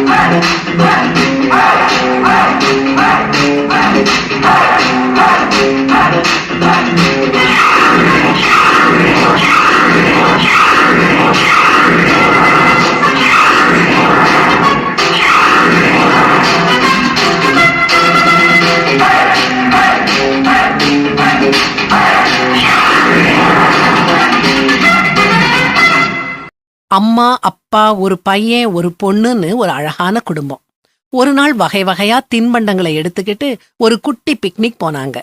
vai, vai. அம்மா அப்பா ஒரு பையன் ஒரு பொண்ணுன்னு ஒரு அழகான குடும்பம். ஒரு நாள் வகை வகையா தின்பண்டங்களை எடுத்துக்கிட்டு ஒரு குட்டி பிக்னிக் போனாங்க.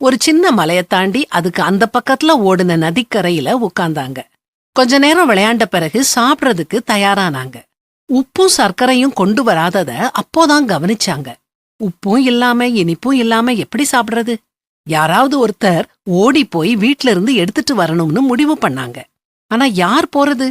ஒரு சின்ன மலைய தாண்டி அதுக்கு அந்த பக்கத்துல ஓடுன நதிக்கரையில உட்கார்ந்தாங்க கொஞ்ச நேரம் விளையாண்ட பிறகு சாப்பிடறதுக்கு தயாரானாங்க. உப்பும் சர்க்கரையும் கொண்டு வராதத அப்போதான் கவனிச்சாங்க. உப்பும் இல்லாம இனிப்பும் இல்லாம எப்படி சாப்பிடுறது? யாராவது ஒருத்தர் ஓடி போய் வீட்ல இருந்து எடுத்துட்டு வரணும்னு முடிவு பண்ணாங்க. ஆனா யார் போறது?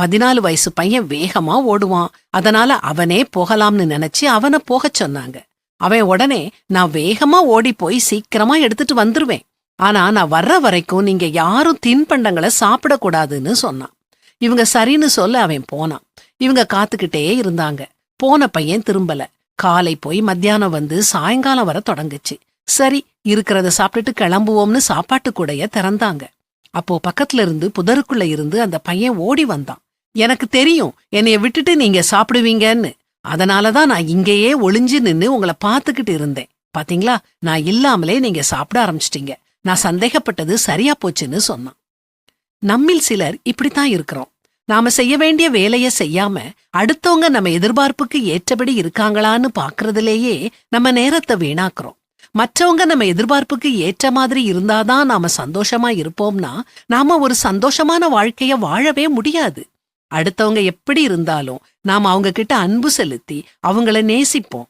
பதினாலு வயசு பையன் வேகமா ஓடுவான். அதனால அவனே போகலாம்னு நினைச்சு அவனை போகச் சொன்னாங்க. அவன் உடனே நான் வேகமா ஓடி போய் சீக்கிரமா எடுத்துட்டு வந்துருவேன். ஆனா நான் வர்ற வரைக்கும் நீங்க யாரும் தின்பண்டங்களை சாப்பிடக்கூடாதுன்னு சொன்னான். இவங்க சரின்னு சொல்ல அவன் போனான். இவங்க காத்துக்கிட்டே இருந்தாங்க. போன பையன் திரும்பல. காலை போய் மத்தியானம் வந்து சாயங்காலம் வர தொடங்குச்சு. சரி இருக்கிறத சாப்பிட்டுட்டு கிளம்புவோம்னு சாப்பாட்டு கூடைய திறந்தாங்க. அப்போ பக்கத்துல இருந்து புதருக்குள்ள இருந்து அந்த பையன் ஓடி வந்தான். எனக்கு தெரியும். என்னைய விட்டுட்டு நீங்க சாப்பிடுவீங்கன்னு. அதனாலதான் நான் இங்கேயே ஒளிஞ்சு நின்னு உங்களை பாத்துக்கிட்டு இருந்தேன். பாத்தீங்களா? நான் இல்லாமலே நீங்க சாப்பிட ஆரம்பிச்சிட்டீங்க. நான் சந்தேகப்பட்டது சரியா போச்சுன்னு சொன்னான். நம்மில் சிலர் இப்படித்தான் இருக்கிறோம். நாம செய்ய வேண்டிய வேலையை செய்யாம அடுத்தவங்க நம்ம எதிர்பார்ப்புக்கு ஏற்றபடி இருக்காங்களான்னு பாக்குறதுலேயே நம்ம நேரத்தை வீணாக்குறோம். மற்றவங்க நம்ம எதிர்பார்ப்புக்கு ஏற்ற மாதிரி இருந்தாதான் நாம சந்தோஷமா இருப்போம்னா நாம ஒரு சந்தோஷமான வாழ்க்கைய வாழவே முடியாது. அடுத்தவங்க எப்படி இருந்தாலும் நாம அவங்க கிட்ட அன்பு செலுத்தி அவங்கள நேசிப்போம்.